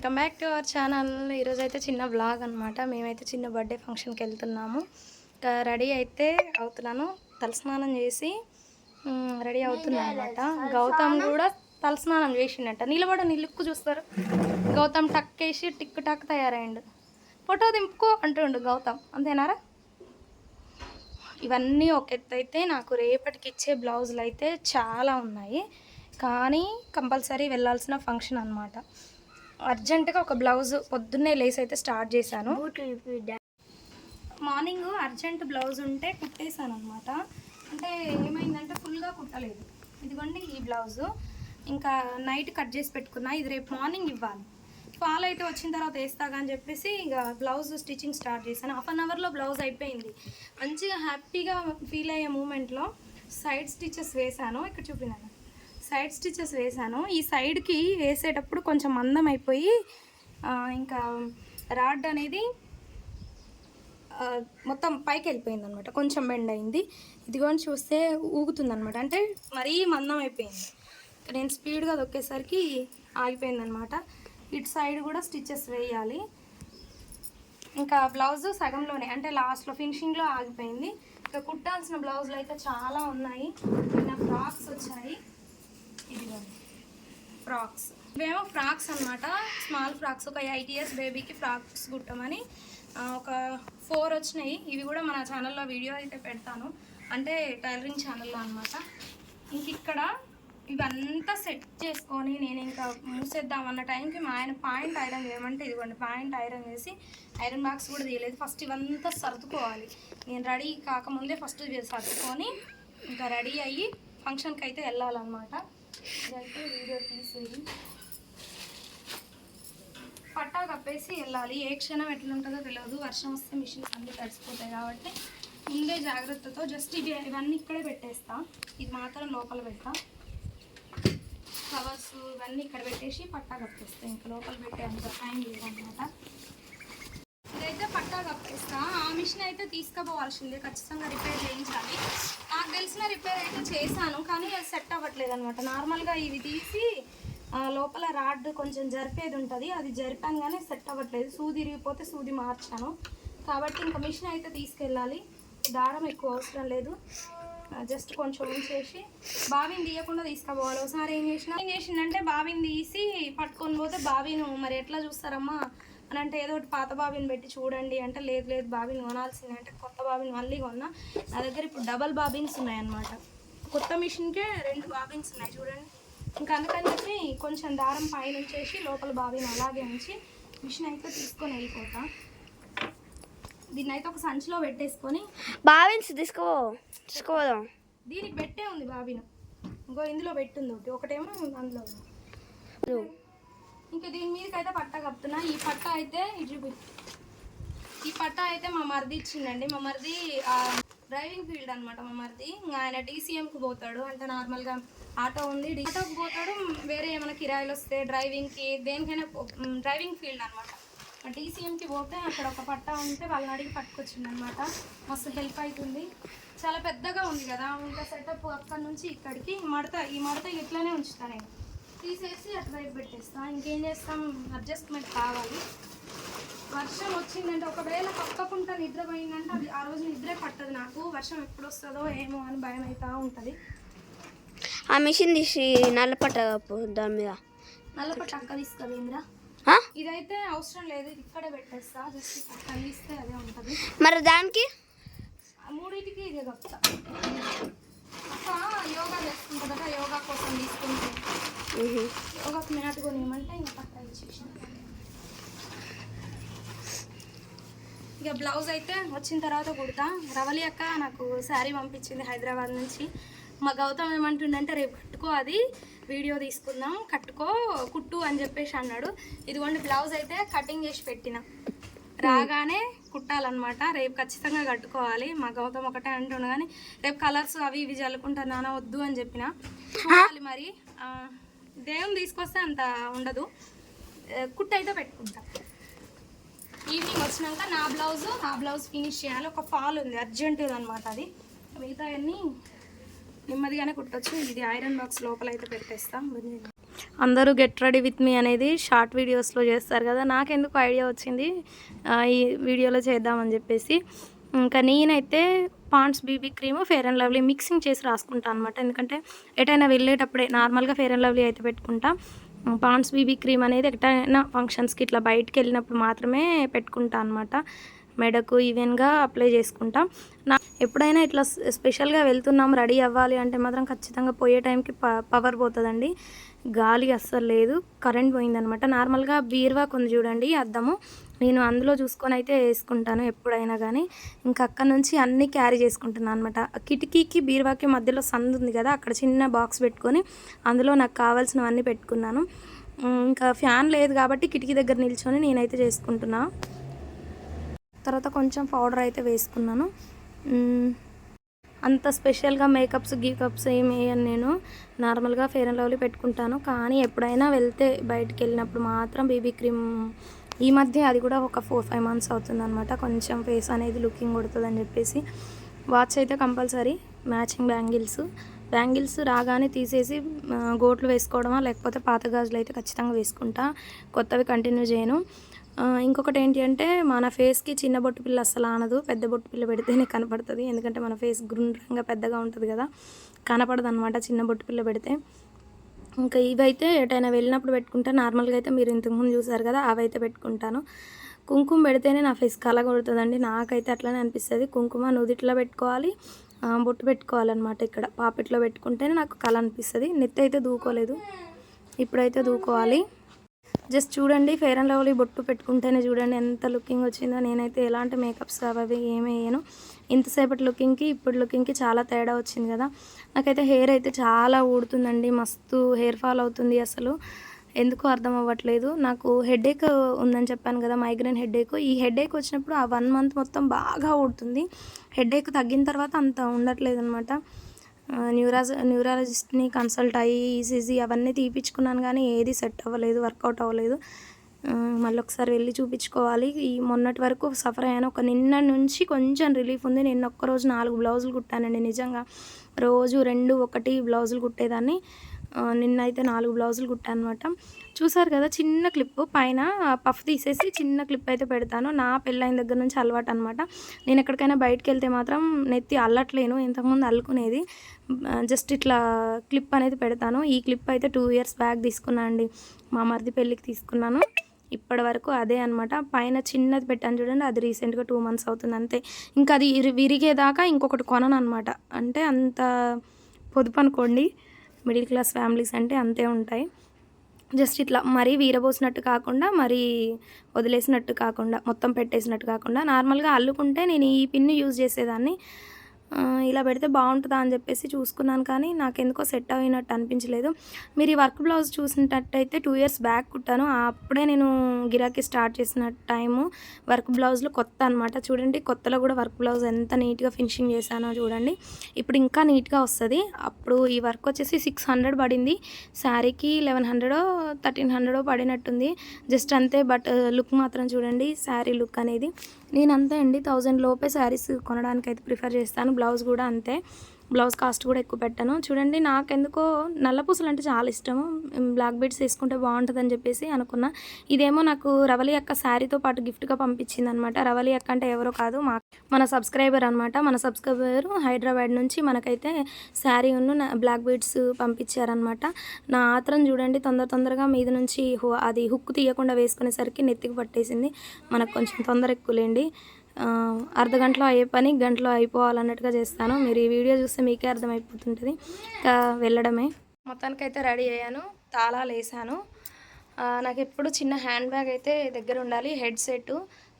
Welcome back to our channel. ఈరోజు అయితే చిన్న బ్లాగ్ అనమాట మేమైతే చిన్న బర్త్డే ఫంక్షన్కి వెళ్తున్నాము. ఇంకా రెడీ అయితే అవుతున్నాను. తలస్నానం చేసి రెడీ అవుతున్నాను అనమాట గౌతమ్ కూడా తలస్నానం చేసిండట. నిలబడ నిలుక్కు చూస్తారు. గౌతమ్ టక్ వేసి టిక్ టక్ తయారైండు. ఫోటో దింపుకో అంటుండు గౌతమ్. అంతేనారా? ఇవన్నీ ఒక అయితే నాకు రేపటికి ఇచ్చే బ్లౌజులు అయితే చాలా ఉన్నాయి. కానీ కంపల్సరీ వెళ్ళాల్సిన ఫంక్షన్ అనమాట అర్జెంటుగా ఒక బ్లౌజ్ పొద్దున్నే లేస్ అయితే స్టార్ట్ చేశాను. మార్నింగ్ అర్జెంట్ బ్లౌజ్ ఉంటే కుట్టేశాను అనమాట అంటే ఏమైందంటే ఫుల్గా కుట్టలేదు. ఇదిగోండి ఈ బ్లౌజు. ఇంకా నైట్ కట్ చేసి పెట్టుకున్నా. ఇది రేపు మార్నింగ్ ఇవ్వాలి. ఫాల్ అయితే వచ్చిన తర్వాత వేస్తాగా అని చెప్పేసి ఇక బ్లౌజ్ స్టిచ్చింగ్ స్టార్ట్ చేశాను. హాఫ్ అన్ అవర్లో బ్లౌజ్ అయిపోయింది. మంచిగా హ్యాపీగా ఫీల్ అయ్యే మూమెంట్లో సైడ్ స్టిచెస్ వేశాను. ఇక్కడ చూపినాను. సైడ్ స్టిచెస్ వేశాను. ఈ సైడ్కి వేసేటప్పుడు కొంచెం మందం అయిపోయి ఇంకా రాడ్ అనేది మొత్తం పైకి వెళ్ళిపోయింది అనమాట కొంచెం బెండ్ అయింది. ఇదిగోని చూస్తే ఊగుతుంది అనమాట అంటే మరీ మందం అయిపోయింది. నేను స్పీడ్గా దొక్కేసరికి ఆగిపోయింది అనమాట ఇటు సైడ్ కూడా స్టిచెస్ వేయాలి. ఇంకా బ్లౌజ్ సగంలోనే అంటే లాస్ట్లో ఫినిషింగ్లో ఆగిపోయింది. ఇంకా కుట్టాల్సిన బ్లౌజులు అయితే చాలా ఉన్నాయి. నా ఫ్రాక్స్ వచ్చాయి. ఇదిగోండి. ఫ్రాక్స్. ఇవేమో ఫ్రాక్స్ అన్నమాట. స్మాల్ ఫ్రాక్స్ ఒక ఎయిట్ ఇయర్స్ బేబీకి ఫ్రాక్స్ కుట్టమని ఒక ఫోర్ వచ్చినాయి. ఇవి కూడా మన ఛానల్లో వీడియో అయితే పెడతాను. అంటే టైలరింగ్ ఛానల్లో అనమాట ఇంక ఇక్కడ ఇవంతా సెట్ చేసుకొని నేను ఇంకా మూసేద్దాం అన్న టైంకి మా ఆయన పాయింట్ ఐరన్ చేయమంటే ఇదిగోండి పాయింట్ ఐరన్ చేసి ఐరన్ బాక్స్ కూడా తీయలేదు. ఫస్ట్ ఇవంతా సర్దుకోవాలి. నేను రెడీ కాకముందే ఫస్ట్ సర్దుకొని ఇంకా రెడీ అయ్యి ఫంక్షన్కి అయితే వెళ్ళాలన్నమాట. ఇదైతే వీడియో తీసేది పట్టా కప్పేసి వెళ్ళాలి. ఏ క్షణం ఎట్లుంటుందో తెలియదు వర్షం వస్తే మిషన్స్ అన్నీ తడిసిపోతాయి కాబట్టి ముందే జాగ్రత్తతో జస్ట్ ఇవి ఇవన్నీ ఇక్కడే పెట్టేస్తా. ఇది మాత్రం లోపల పెడతా. కవర్స్ ఇవన్నీ ఇక్కడ పెట్టేసి పట్టా కప్పేస్తా. ఇంకా లోపల పెట్టే అంత టైం లేదన్నమాట. ఇదైతే పట్టా కప్పేసి మిషన్ అయితే తీసుకుపోవాల్సిందే ఖచ్చితంగా రిపేర్ చేయించాలి. నాకు తెలిసిన రిపేర్ అయితే చేశాను కానీ అది సెట్ అవ్వట్లేదు అనమాట నార్మల్గా ఇవి తీసి లోపల రాడ్ కొంచెం జరిపేది ఉంటుంది అది జరిపాను కానీ సెట్ అవ్వట్లేదు. సూది ఇరిగిపోతే సూది మార్చాను. కాబట్టి ఇంకా మిషన్ అయితే తీసుకెళ్ళాలి. దారం ఎక్కువ అవసరం లేదు. జస్ట్ కొంచెం ఉంచేసి బావిని తీయకుండా తీసుకుపోవాలి. ఒకసారి ఏం చేసిన ఏం చేసిందంటే బావిని తీసి పట్టుకొని పోతే బావిను మరి ఎట్లా చూస్తారమ్మా? అని అంటే ఏదో ఒకటి పాత బావిని పెట్టి చూడండి అంటే లేదు లేదు బావిని కొనాల్సిందే అంటే కొత్త బావిని మళ్ళీ కొన్నా. నా దగ్గర ఇప్పుడు డబల్ బాబిన్స్ ఉన్నాయన్నమాట. కొత్త మిషన్కే రెండు బాబిన్స్ ఉన్నాయి చూడండి. ఇంకా అందుకని చెప్పి కొంచెం దారం పైన ఉంచేసి లోపల బావిని అలాగే ఉంచి మిషన్ అయితే తీసుకొని వెళ్ళిపోతా. దీన్ని అయితే ఒక సంచిలో పెట్టేసుకొని బావిన్స్ తీసుకో తీసుకోదాం? దీనికి పెట్టే ఉంది బాబిను. ఇంకో ఇందులో పెట్టింది ఒకటి. ఒకటేమో అందులో. ఇంకా దీని మీదకి అయితే పట్ట కప్పుతున్నా. ఈ పట్ట అయితే ఇటు ఈ పట్ట అయితే మా మరిది ఇచ్చిండండి మా మరిది డ్రైవింగ్ ఫీల్డ్ అనమాట మా మరిది. ఆయన డీసీఎంకి పోతాడు. అంటే నార్మల్గా ఆటో ఉంది. ఆటోకి పోతాడు. వేరే ఏమైనా కిరాయిలు వస్తే డ్రైవింగ్కి దేనికైనా డ్రైవింగ్ ఫీల్డ్ అనమాట డీసీఎంకి పోతే అక్కడ ఒక పట్ట ఉంటే వాళ్ళని అడిగి పట్టుకొచ్చిందనమాట మస్తు హెల్ప్ అవుతుంది చాలా పెద్దగా ఉంది కదా. ఇంకా సెటప్ అక్కడ నుంచి ఇక్కడికి మడత ఈ మడత ఇట్లానే ఉంచుతాను నేను. తీసేసి అటువైపు పెట్టేస్తా. ఇంకేం చేస్తాం? అడ్జస్ట్మెంట్ కావాలి. వర్షం వచ్చిందంటే ఒకవేళ పక్కకుంటా నిద్ర పోయిందంటే అది ఆ రోజు నిద్రే పట్టదు నాకు. వర్షం ఎప్పుడు వస్తుందో ఏమో అని భయం అవుతా ఉంటుంది. ఆ మిషన్ తీసి నల్ల పట్ట కప్పు దాని మీద. నల్ల పట్టు అక్క తీసుకెళ్ళిందిరా ఆ? ఇదైతే అవసరం లేదు ఇక్కడే పెట్టేస్తా. జస్ట్ కలిస్తే అదే ఉంటుంది. మరి దానికి? మూడింటికి ఇదే అక్క యోగా చేసుకుంటుందట యోగా కోసం తీసుకుంటే. మ్హూ. యోగాకి మ్యాట్ ఇంకా పక్క ఇచ్చేసిన ఇక బ్లౌజ్ అయితే వచ్చిన తర్వాత కుడతా. రవలి అక్క నాకు శారీ పంపించింది హైదరాబాద్ నుంచి. మా గౌతమ్ ఏమంటుండంటే రేపు కట్టుకో అది వీడియో తీసుకుందాం కట్టుకో కుట్టు అని చెప్పేసి అన్నాడు. ఇదిగోండి బ్లౌజ్ అయితే కటింగ్ చేసి పెట్టిన. రాగానే కుట్టాలన్నమాట. రేపు ఖచ్చితంగా కట్టుకోవాలి. మా గౌతమ్ ఒకటే అంటుండు కానీ రేపు కలర్స్ అవి ఇవి చల్లుకుంటా నాన్న వద్దు అని చెప్పిన. చూడాలి మరి. దేవుని తీసుకొస్తే అంత ఉండదు. ఆ, అయితే పెట్టుకుంటా. ఈవినింగ్ వచ్చినాక నా బ్లౌజ్ నా బ్లౌజ్ ఫినిష్ చేయాలి. ఒక ఫాల్ ఉంది అర్జెంట్ అనమాట అది. మిగతా అన్నీ నెమ్మదిగానే కుట్టచ్చు. ఇది ఐరన్ బాక్స్ లోపల అయితే పెట్టేస్తాం. అందరూ గెట్ రెడీ విత్ మీ అనేది షార్ట్ వీడియోస్లో చేస్తారు కదా. నాకెందుకు ఐడియా వచ్చింది? ఈ వీడియోలో చేద్దామని చెప్పేసి. ఇంకా నేనైతే Pond's BB cream Fair and Lovely mixing చేసి రాసుకుంటాను అనమాట ఎందుకంటే ఎటైనా వెళ్ళేటప్పుడే నార్మల్గా ఫేర్ అండ్ లవ్లీ అయితే పెట్టుకుంటా. పాండ్స్ బీబీ క్రీమ్ అనేది ఎటైనా ఫంక్షన్స్కి ఇట్లా బయటకు వెళ్ళినప్పుడు మాత్రమే పెట్టుకుంటా అనమాట మెడకు ఈవెన్గా అప్లై చేసుకుంటా. నా ఎప్పుడైనా ఇట్లా స్పెషల్గా వెళ్తున్నాం రెడీ అవ్వాలి అంటే మాత్రం ఖచ్చితంగా పోయే టైంకి ప పవర్ పోతుందండి. గాలి అస్సలు లేదు కరెంట్ పోయిందనమాట. నార్మల్గా బీరువా కొంది చూడండి అద్దము. నేను అందులో చూసుకొని అయితే వేసుకుంటాను ఎప్పుడైనా కానీ ఇంకా అక్కడ నుంచి అన్నీ క్యారీ చేసుకుంటున్నాను అనమాట. కిటికీకి బీరువాకి మధ్యలో సందు ఉంది కదా అక్కడ చిన్న బాక్స్ పెట్టుకొని అందులో నాకు కావాల్సినవన్నీ పెట్టుకున్నాను. ఇంకా ఫ్యాన్ లేదు కాబట్టి కిటికీ దగ్గర నిల్చొని నేనైతే చేసుకుంటున్నా. తర్వాత కొంచెం పౌడర్ అయితే వేసుకున్నాను. అంత స్పెషల్గా మేకప్స్ గీకప్స్ ఏమి వేయను నేను. నార్మల్గా ఫేర్ అండ్ లవ్లీ పెట్టుకుంటాను. కానీ ఎప్పుడైనా వెళ్తే బయటికి వెళ్ళినప్పుడు మాత్రం బేబీ క్రీమ్. ఈ మధ్య అది కూడా ఒక ఫోర్ ఫైవ్ మంత్స్ అవుతుందనమాట కొంచెం ఫేస్ అనేది లుకింగ్ కొడుతుందని చెప్పేసి. వాచ్ అయితే కంపల్సరీ. Matching bangles. బ్యాంగిల్స్ రాగానే తీసేసి గోట్లు వేసుకోవడమా లేకపోతే పాత గాజులు అయితే ఖచ్చితంగా వేసుకుంటా. కొత్తవి కంటిన్యూ చేయను. ఇంకొకటి ఏంటి అంటే మన ఫేస్కి చిన్న బొట్టు పిల్ల అస్సలు ఆనదు. పెద్ద బొట్టు పిల్ల పెడితేనే కనపడుతుంది. ఎందుకంటే మన ఫేస్ గుండ్రంగా పెద్దగా ఉంటుంది కదా. కనపడదు అనమాట చిన్న బొట్టు పిల్ల పెడితే. ఇంకా ఇవైతే ఎటైనా వెళ్ళినప్పుడు పెట్టుకుంటా. నార్మల్గా అయితే మీరు ఇంతకుముందు చూసారు కదా అవి అయితే పెట్టుకుంటాను. కుంకుమ పెడితేనే నా ఫేస్ కల కొడుతుందండి నాకైతే అట్లనే అనిపిస్తుంది. కుంకుమ నుదిట్లో పెట్టుకోవాలి. బొట్టు పెట్టుకోవాలన్నమాట ఇక్కడ. పాపిట్లో పెట్టుకుంటేనే నాకు కళ అనిపిస్తుంది. నెత్తి అయితే దూకోలేదు. ఇప్పుడైతే దూకోవాలి. జస్ట్ చూడండి ఫెయిర్ అండ్ లవ్లీ బొట్టు పెట్టుకుంటేనే చూడండి ఎంత లుకింగ్ వచ్చిందో. నేనైతే ఎలాంటి మేకప్స్ అవి ఏమీ వేయను. ఇంతసేపటి లుకింగ్కి ఇప్పుడు లుకింగ్కి చాలా తేడా వచ్చింది కదా. నాకైతే హెయిర్ అయితే చాలా ఊడుతుందండి మస్తు హెయిర్ ఫాల్ అవుతుంది అసలు. ఎందుకు అర్థం అవ్వట్లేదు. నాకు హెడేక్ ఉందని చెప్పాను కదా మైగ్రేన్ హెడేక్ ఈ హెడేక్ వచ్చినప్పుడు ఆ వన్ మంత్ మొత్తం బాగా ఊడుతుంది. హెడేక్ తగ్గిన తర్వాత అంత ఉండట్లేదు అనమాట న్యూరాజ్ న్యూరాలజిస్ట్ని కన్సల్ట్ అయ్యి ఈసీజీ అవన్నీ తీపిచ్చుకున్నాను కానీ ఏది సెట్ అవ్వలేదు వర్కౌట్ అవ్వలేదు. మళ్ళీ ఒకసారి వెళ్ళి చూపించుకోవాలి ఈ మొన్నటి వరకు సఫర్ అయ్యాను. ఒక నిన్న నుంచి కొంచెం రిలీఫ్ ఉంది. నిన్న ఒక్కరోజు నాలుగు బ్లౌజులు కుట్టానండి. నిజంగా రోజు రెండు ఒకటి బ్లౌజులు కుట్టేదాన్ని. నిన్న అయితే నాలుగు బ్లౌజులు కుట్టాను అనమాట చూసారు కదా చిన్న క్లిప్. పైన పఫ్ తీసేసి చిన్న క్లిప్ అయితే పెడతాను. నా పెళ్ళైన దగ్గర నుంచి అలవాటు అనమాట నేను ఎక్కడికైనా బయటకు వెళ్తే మాత్రం నెత్తి అల్లట్లేను. ఇంతకుముందు అల్లుకునేది. జస్ట్ ఇట్లా క్లిప్ అనేది పెడతాను. ఈ క్లిప్ అయితే టూ ఇయర్స్ బ్యాక్ తీసుకున్నాను అండి. మా మరిది పెళ్ళికి తీసుకున్నాను. ఇప్పటి వరకు అదే అనమాట పైన చిన్నది పెట్టాను చూడండి అది రీసెంట్గా టూ మంత్స్ అవుతుంది అంతే. ఇంకా అది విరిగేదాకా ఇంకొకటి కొనను అనమాట అంటే అంత పొదుపు అనుకోండి. మిడిల్ క్లాస్ ఫ్యామిలీస్ అంటే అంతే ఉంటాయి. జస్ట్ ఇట్లా మరీ వీరబోసినట్టు కాకుండా మరీ వదిలేసినట్టు కాకుండా మొత్తం పెట్టేసినట్టు కాకుండా నార్మల్గా అల్లుకుంటే నేను ఈ పిన్ని యూజ్ చేసేదాన్ని. ఇలా పెడితే బాగుంటుందా అని చెప్పేసి చూసుకున్నాను కానీ నాకు ఎందుకో సెట్ అయినట్టు అనిపించలేదు. మీరు ఈ వర్క్ బ్లౌజ్ చూసినట్టయితే టూ ఇయర్స్ బ్యాక్ కుట్టాను. అప్పుడే నేను గిరాకీ స్టార్ట్ చేసిన టైము వర్క్ బ్లౌజ్లో కొత్త అనమాట చూడండి కొత్తలో కూడా వర్క్ బ్లౌజ్ ఎంత నీట్గా ఫినిషింగ్ చేశానో చూడండి. ఇప్పుడు ఇంకా నీట్గా వస్తుంది. అప్పుడు ఈ వర్క్ వచ్చేసి సిక్స్ హండ్రెడ్ పడింది. శారీకి లెవెన్ హండ్రెడ్ థర్టీన్ హండ్రెడ్ పడినట్టుంది. జస్ట్ అంతే బట్ లుక్ మాత్రం చూడండి శారీ లుక్ అనేది. నేను అంతే అండి థౌజండ్ లోపే శారీస్ కొనడానికి అయితే ప్రిఫర్ చేస్తాను. బ్లౌజ్ కూడా అంతే. బ్లౌజ్ కాస్ట్ కూడా ఎక్కువ పెట్టాను. చూడండి నాకెందుకో నల్ల పూసలు అంటే చాలా ఇష్టము. బ్లాక్ బీడ్స్ వేసుకుంటే బాగుంటుందని చెప్పేసి అనుకున్నా. ఇదేమో నాకు రవలి అక్క శారీతో పాటు గిఫ్ట్గా పంపించింది అనమాట రవలి అక్క అంటే ఎవరో కాదు మా మన సబ్స్క్రైబర్ అనమాట. మన సబ్స్క్రైబర్ హైదరాబాద్ నుంచి మనకైతే శారీ ఉన్న బ్లాక్ బీడ్స్ పంపించారనమాట. నా ఆత్రం చూడండి తొందర తొందరగా మీద నుంచి హు- అది హుక్ తీయకుండా వేసుకునేసరికి నెత్తికి పట్టేసింది. మనకు కొంచెం తొందర ఎక్కువలేండి అర్ధ గంటలో అయ్యే పని గంటలో అయిపోవాలన్నట్టుగా చేస్తాను. మీరు ఈ వీడియో చూస్తే మీకే అర్థమైపోతుంటుంది. ఇంకా వెళ్ళడమే. మొత్తానికైతే రెడీ అయ్యాను. తాళాలు వేసాను. నాకు ఎప్పుడు చిన్న హ్యాండ్ బ్యాగ్ అయితే దగ్గర ఉండాలి హెడ్ సెట్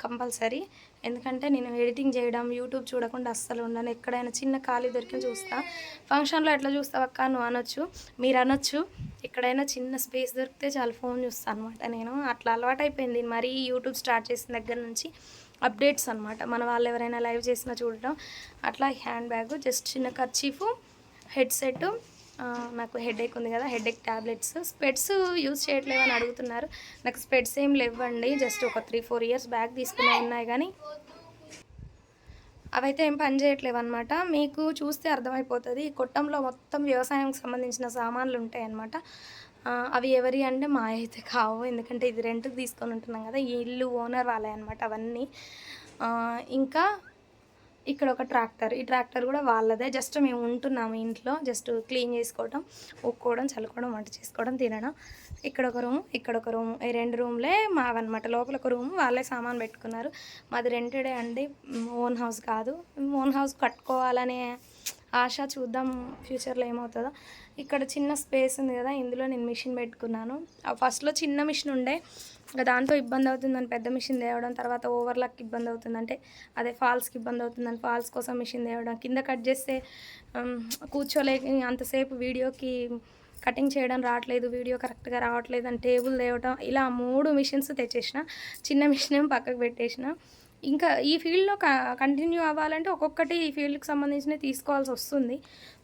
కంపల్సరీ. ఎందుకంటే నేను ఎడిటింగ్ చేయడం యూట్యూబ్ చూడకుండా అస్సలు ఉండను. ఎక్కడైనా చిన్న ఖాళీ దొరికిన చూస్తా. ఫంక్షన్లో ఎట్లా చూస్తావు అక్క? నువ్వు అనొచ్చు. మీరు అనొచ్చు. ఎక్కడైనా చిన్న స్పేస్ దొరికితే చాలా ఫోన్ చూస్తాను అనమాట నేను. అట్లా అలవాటు అయిపోయింది మరీ యూట్యూబ్ స్టార్ట్ చేసిన దగ్గర నుంచి అప్డేట్స్ అనమాట మన వాళ్ళు ఎవరైనా లైవ్ చేసినా చూడటం అట్లా హ్యాండ్ బ్యాగ్ జస్ట్ చిన్న ఖర్చీఫ్ హెడ్సెట్ నాకు హెడేక్ ఉంది కదా హెడేక్ ట్యాబ్లెట్స్ స్పెడ్స్ యూజ్ చేయట్లేవు అని అడుగుతున్నారు. నాకు స్పెడ్స్ ఏం లేవండి. జస్ట్ ఒక త్రీ ఫోర్ ఇయర్స్ బ్యాక్ తీసుకునే ఉన్నాయి కానీ అవైతే ఏం పని చేయట్లేవు అనమాట మీకు చూస్తే అర్థమైపోతుంది. ఈ కొట్టంలో మొత్తం వ్యవసాయంకి సంబంధించిన సామాన్లు ఉంటాయి అనమాట అవి ఎవరి అంటే మా అయితే కావు. ఎందుకంటే ఇది రెంట్కి తీసుకొని ఉంటున్నాం కదా ఈ ఇల్లు ఓనర్ వాళ్ళే అనమాట అవన్నీ. ఇంకా ఇక్కడ ఒక ట్రాక్టర్. ఈ ట్రాక్టర్ కూడా వాళ్ళదే. జస్ట్ మేము ఉంటున్నాము ఇంట్లో జస్ట్ క్లీన్ చేసుకోవడం ఉక్కోవడం చల్లుకోవడం వంట చేసుకోవడం తినడం. ఇక్కడ ఒక రూమ్ ఇక్కడ ఒక రూమ్. ఈ రెండు రూమ్లే మావన్నమాట. లోపల ఒక రూమ్ వాళ్ళే సామాన్ పెట్టుకున్నారు. మాది రెంటెడే అండి. ఓన్ హౌస్ కాదు. ఓన్ హౌస్ కట్టుకోవాలనే ఆశ చూద్దాం ఫ్యూచర్లో ఏమవుతుందో. ఇక్కడ చిన్న స్పేస్ ఉంది కదా ఇందులో నేను మిషన్ పెట్టుకున్నాను. ఆ ఫస్ట్లో చిన్న మిషన్ ఉండే ఇంకా దాంతో ఇబ్బంది అవుతుందని పెద్ద మిషన్ తేవడం తర్వాత ఓవర్లాక్ ఇబ్బంది అవుతుంది అంటే అదే ఫాల్స్కి ఇబ్బంది అవుతుందని ఫాల్స్ కోసం మిషన్ తేవడం కింద కట్ చేస్తే కూర్చోలే కూర్చోలేక అంతసేపు వీడియోకి కటింగ్ చేయడం రావట్లేదు వీడియో కరెక్ట్గా రావట్లేదు అని టేబుల్ తేవడం ఇలా మూడు మిషన్స్ తెచ్చేసిన చిన్న మిషన్ పక్కకు పెట్టేసిన. ఇంకా ఈ ఫీల్డ్లో కంటిన్యూ అవ్వాలంటే ఒక్కొక్కటి ఈ ఫీల్డ్కి సంబంధించినవి తీసుకోవాల్సి వస్తుంది.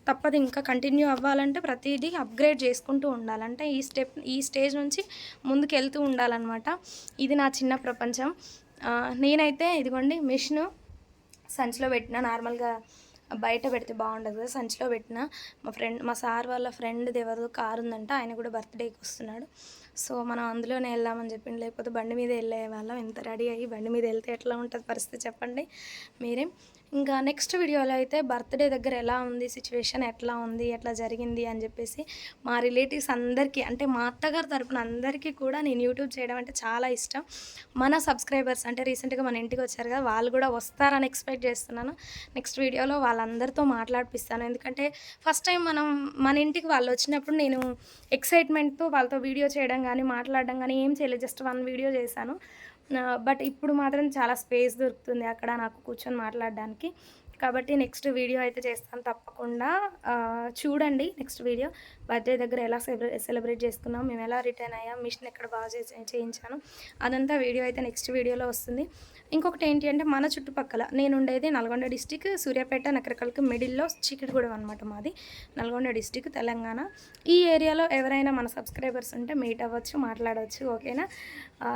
తప్పదు ఇంకా కంటిన్యూ అవ్వాలంటే ప్రతిదీ అప్గ్రేడ్ చేసుకుంటూ ఉండాలంటే ఈ స్టెప్ ఈ స్టేజ్ నుంచి ముందుకు వెళ్తూ ఉండాలన్నమాట. ఇది నా చిన్న ప్రపంచం. నేనైతే ఇదిగోండి మిషను సంచిలో పెట్టిన. నార్మల్గా బయట పెడితే బాగుండదు కదా సంచిలో పెట్టిన. మా ఫ్రెండ్ మా సార్ వాళ్ళ ఫ్రెండ్ది ఎవరిదో కారు ఉందంట ఆయన కూడా బర్త్డేకి వస్తున్నాడు. సో మనం అందులోనే వెళ్దామని చెప్పింది లేకపోతే బండి మీద వెళ్ళే వాళ్ళం. ఇంత రెడీ అయ్యి బండి మీద వెళ్తే ఎట్లా ఉంటుంది పరిస్థితి చెప్పండి. మీరే ఇంకా నెక్స్ట్ వీడియోలో అయితే బర్త్డే దగ్గర ఎలా ఉంది సిచ్యువేషన్ ఎట్లా ఉంది ఎట్లా జరిగింది అని చెప్పేసి మా రిలేటివ్స్ అందరికీ అంటే మా అత్తగారి తరపున అందరికీ కూడా నేను యూట్యూబ్ చేయడం అంటే చాలా ఇష్టం. మన సబ్స్క్రైబర్స్ అంటే రీసెంట్గా మన ఇంటికి వచ్చారు కదా వాళ్ళు కూడా వస్తారని ఎక్స్పెక్ట్ చేస్తున్నాను. నెక్స్ట్ వీడియోలో వాళ్ళందరితో మాట్లాడిపిస్తాను. ఎందుకంటే ఫస్ట్ టైం మనం మన ఇంటికి వాళ్ళు వచ్చినప్పుడు నేను ఎక్సైట్మెంట్తో వాళ్ళతో వీడియో చేయడం కానీ మాట్లాడడం కానీ ఏం చేయలేదు జస్ట్ వన్ వీడియో చేశాను. బట్ ఇప్పుడు మాత్రం చాలా స్పేస్ దొరుకుతుంది అక్కడ నాకు కూర్చొని మాట్లాడడానికి. కాబట్టి నెక్స్ట్ వీడియో అయితే చేస్తాను తప్పకుండా. చూడండి నెక్స్ట్ వీడియో. బర్త్డే దగ్గర ఎలా సెలబ్రేట్ సెలబ్రేట్ చేసుకున్నాం మేము ఎలా రిటర్న్ అయ్యాం మిషన్ ఎక్కడ బాగా చే చేయించాను అదంతా వీడియో అయితే నెక్స్ట్ వీడియోలో వస్తుంది. ఇంకొకటి ఏంటి అంటే మన చుట్టుపక్కల నేను ఉండేది నల్గొండ డిస్టిక్ సూర్యాపేట నకరకల్కి మిడిల్లో చీకటిగూడెం అనమాట మాది నల్గొండ డిస్టిక్ తెలంగాణ. ఈ ఏరియాలో ఎవరైనా మన సబ్స్క్రైబర్స్ ఉంటే మీట్ అవ్వచ్చు మాట్లాడవచ్చు ఓకేనా?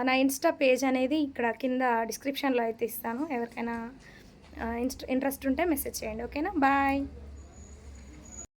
నా ఇన్స్టా పేజ్ అనేది ఇక్కడ కింద డిస్క్రిప్షన్లో అయితే ఇస్తాను ఎవరికైనా ఇంట్రెస్ట్ ఉంటే మెసేజ్ చేయండి ఓకేనా? బాయ్